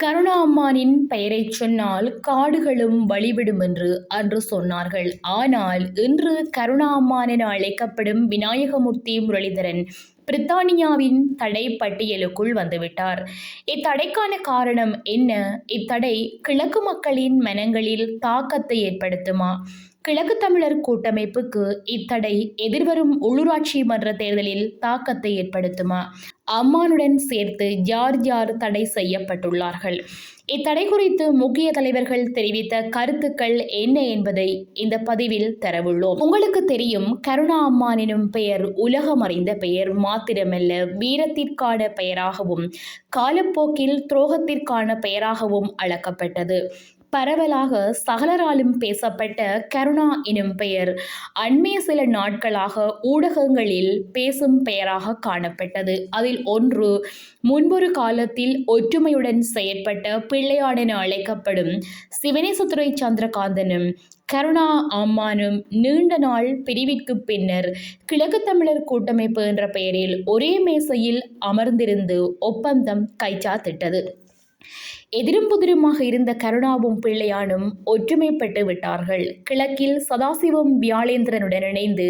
கருணா பெயரை பெயரைச் சொன்னால் காடுகளும் வழிவிடும் என்று அன்று சொன்னார்கள். ஆனால் இன்று கருணாம்மான் என அழைக்கப்படும் விநாயகமூர்த்தி முரளிதரன் பிரித்தானியாவின் தடை பட்டியலுக்குள் வந்துவிட்டார். இத்தடைக்கான காரணம் என்ன? இத்தடை கிழக்கு மக்களின் மனங்களில் தாக்கத்தை ஏற்படுத்துமா? கிழக்கு தமிழர் கூட்டமைப்புக்கு இத்தடை எதிர்வரும் உள்ளூராட்சி மன்ற தேர்தலில் தாக்கத்தை ஏற்படுத்துமா? அம்மானுடன் சேர்த்து யார் யார் தடை செய்யப்பட்டுள்ளார்கள்? இத்தடை குறித்து முக்கிய தலைவர்கள் தெரிவித்த கருத்துக்கள் என்ன என்பதை இந்த பதிவில் தரவுள்ளோம். உங்களுக்கு தெரியும் கருணா அம்மான் எனும் பெயர் உலகம் அறிந்த பெயர் மாத்திரமல்ல வீரத்திற்கான பெயராகவும் காலப்போக்கில் துரோகத்திற்கான பெயராகவும் அளக்கப்பட்டது பரவலாக சகலராலும் பேசப்பட்ட கருணா எனும் பெயர். அண்மைய சில நாட்களாக ஊடகங்களில் பேசும் பெயராக காணப்பட்டது. அதில் ஒன்று முன்பொரு காலத்தில் ஒற்றுமையுடன் செயற்பட்ட பிள்ளையான் என அழைக்கப்படும் சிவனேசத்துறை சந்திரகாந்தனும் கருணா அம்மானும் நீண்ட நாள் பிரிவிற்கு பின்னர் கிழக்கு தமிழர் கூட்டமைப்பு என்ற பெயரில் ஒரே மேசையில் அமர்ந்திருந்து ஒப்பந்தம் கைச்சாத்திட்டது. எதிரும் புதிருமாக இருந்த கருணாவும் பிள்ளையானும் ஒற்றுமைப்பட்டு விட்டார்கள். கிழக்கில் சதாசிவம் வியாழேந்திரனுடன் இணைந்து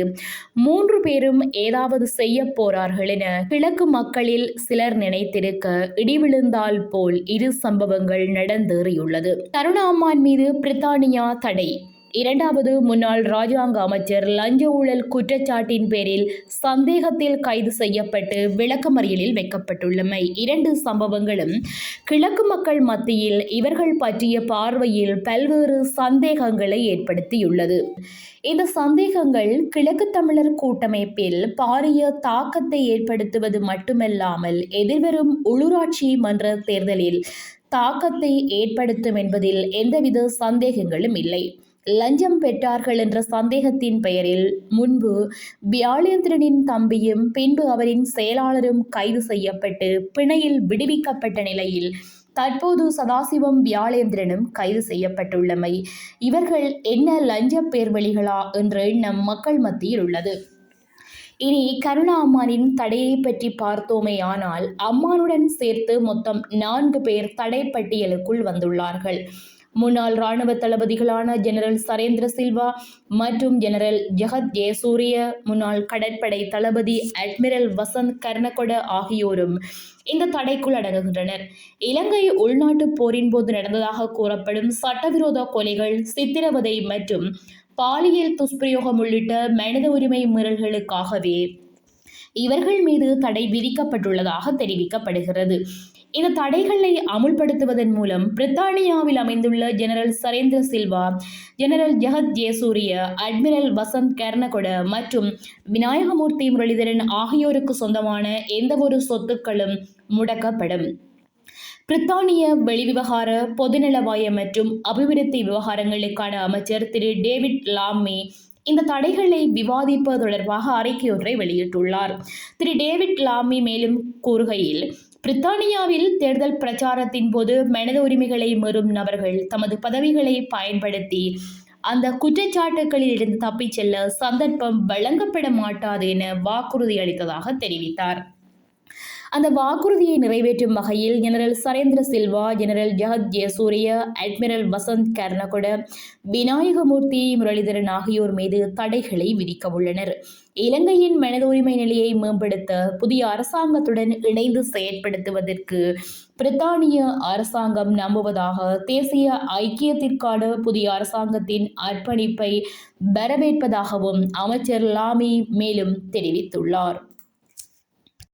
மூன்று பேரும் ஏதாவது செய்ய போறார்கள் என கிழக்கு மக்களில் சிலர் நினைத்திருக்க இடிவிழுந்தால் போல் இரு சம்பவங்கள் நடந்தேறியுள்ளது. கருணாம்மான் மீது பிரித்தானியா தடை. இரண்டாவது முன்னாள் ராஜாங்க அமைச்சர் லஞ்ச ஊழல் குற்றச்சாட்டின் பேரில் சந்தேகத்தில் கைது செய்யப்பட்டு விளக்கமறியலில் வைக்கப்பட்டுள்ளமை. இரண்டு சம்பவங்களும் கிழக்கு மக்கள் மத்தியில் இவர்கள் பற்றிய பார்வையில் பல்வேறு சந்தேகங்களை ஏற்படுத்தியுள்ளது. இந்த சந்தேகங்கள் கிழக்கு தமிழர் கூட்டமைப்பில் பாரிய தாக்கத்தை ஏற்படுத்துவது மட்டுமல்லாமல் எதிர்வரும் உள்ளூராட்சி மன்ற தேர்தலில் தாக்கத்தை ஏற்படுத்தும் என்பதில் எந்தவித சந்தேகங்களும் இல்லை. லஞ்சம் பெற்றார்கள் என்ற சந்தேகத்தின் பெயரில் முன்பு வியாழேந்திரனின் தம்பியும் பின்பு அவரின் செயலாளரும் கைது செய்யப்பட்டு பிணையில் விடுவிக்கப்பட்ட நிலையில் தற்போது சதாசிவம் வியாழேந்திரனும் கைது செய்யப்பட்டுள்ளமை. இவர்கள் என்ன லஞ்ச பேர்வழிகளா என்ற எண்ணம் மக்கள் மத்தியில் உள்ளது. இனி கருணா அம்மானின் தடையை பற்றி பார்த்தோமே ஆனால் அம்மானுடன் சேர்த்து மொத்தம் நான்கு பேர் தடை பட்டியலுக்குள் வந்துள்ளார்கள். முன்னாள் இராணுவ தளபதிகளான ஜெனரல் சரேந்திர சில்வா மற்றும் ஜெனரல் ஜெகத் ஜெயசூரிய முன்னாள் கடற்படை தளபதி அட்மிரல் வசந்த் கர்ணகொட ஆகியோரும் இந்த தடைக்குள் அடங்குகின்றனர். இலங்கை உள்நாட்டு போரின் போது நடந்ததாக கூறப்படும் சட்டவிரோத கொலைகள் சித்திரவதை மற்றும் பாலியல் துஷ்பிரயோகம் உள்ளிட்ட மனித உரிமை மீறல்களுக்காகவே இவர்கள் மீது தடை விதிக்கப்பட்டுள்ளதாக தெரிவிக்கப்படுகிறது. இந்த தடைகளை அமுல்படுத்துவதன் மூலம் பிரித்தானியாவில் அமைந்துள்ள ஜெனரல் சரேந்திர சில்வா ஜெனரல் ஜெகத் ஜெயசூரிய அட்மிரல் வசந்த் கர்ணகொட மற்றும் விநாயகமூர்த்தி முரளிதரன் ஆகியோருக்கு சொந்தமான எந்தவொரு சொத்துக்களும் முடக்கப்படும். பிரித்தானிய வெளிவிவகார பொதுநலவாய மற்றும் அபிவிருத்தி விவகாரங்களுக்கான அமைச்சர் திரு டேவிட் லாமி இந்த தடைகளை விவாதிப்பது தொடர்பாக அறிக்கை ஒன்றை வெளியிட்டுள்ளார். திரு டேவிட் லாமி மேலும் கூறுகையில் பிரித்தானியாவில் தேர்தல் பிரச்சாரத்தின் போது மனித உரிமைகளை மீறும் நபர்கள் தமது பதவிகளை பயன்படுத்தி அந்த குற்றச்சாட்டுகளில் இருந்து தப்பிச் செல்ல சந்தர்ப்பம் வழங்கப்பட மாட்டாது என வாக்குறுதி அளித்ததாக தெரிவித்தார். அந்த வாக்குறுதியை நிறைவேற்றும் வகையில் general Sarendra Silva general Jagath Jayasuriya admiral Vasanth Karannagoda Vinayagamoorthy Muralitharan ஆகியோர் மீது தடைகளை விதிக்க உள்ளனர். இலங்கையின் மனித உரிமை நிலையை மேம்படுத்த புதிய அரசாங்கத்துடன் இணைந்து செயற்படுத்துவதற்கு பிரித்தானிய அரசாங்கம் நம்புவதாக தேசிய ஐக்கியத்திற்கான புதிய அரசாங்கத்தின் அர்ப்பணிப்பை வரவேற்பதாகவும் அமைச்சர் லாமி மேலும் தெரிவித்துள்ளார்.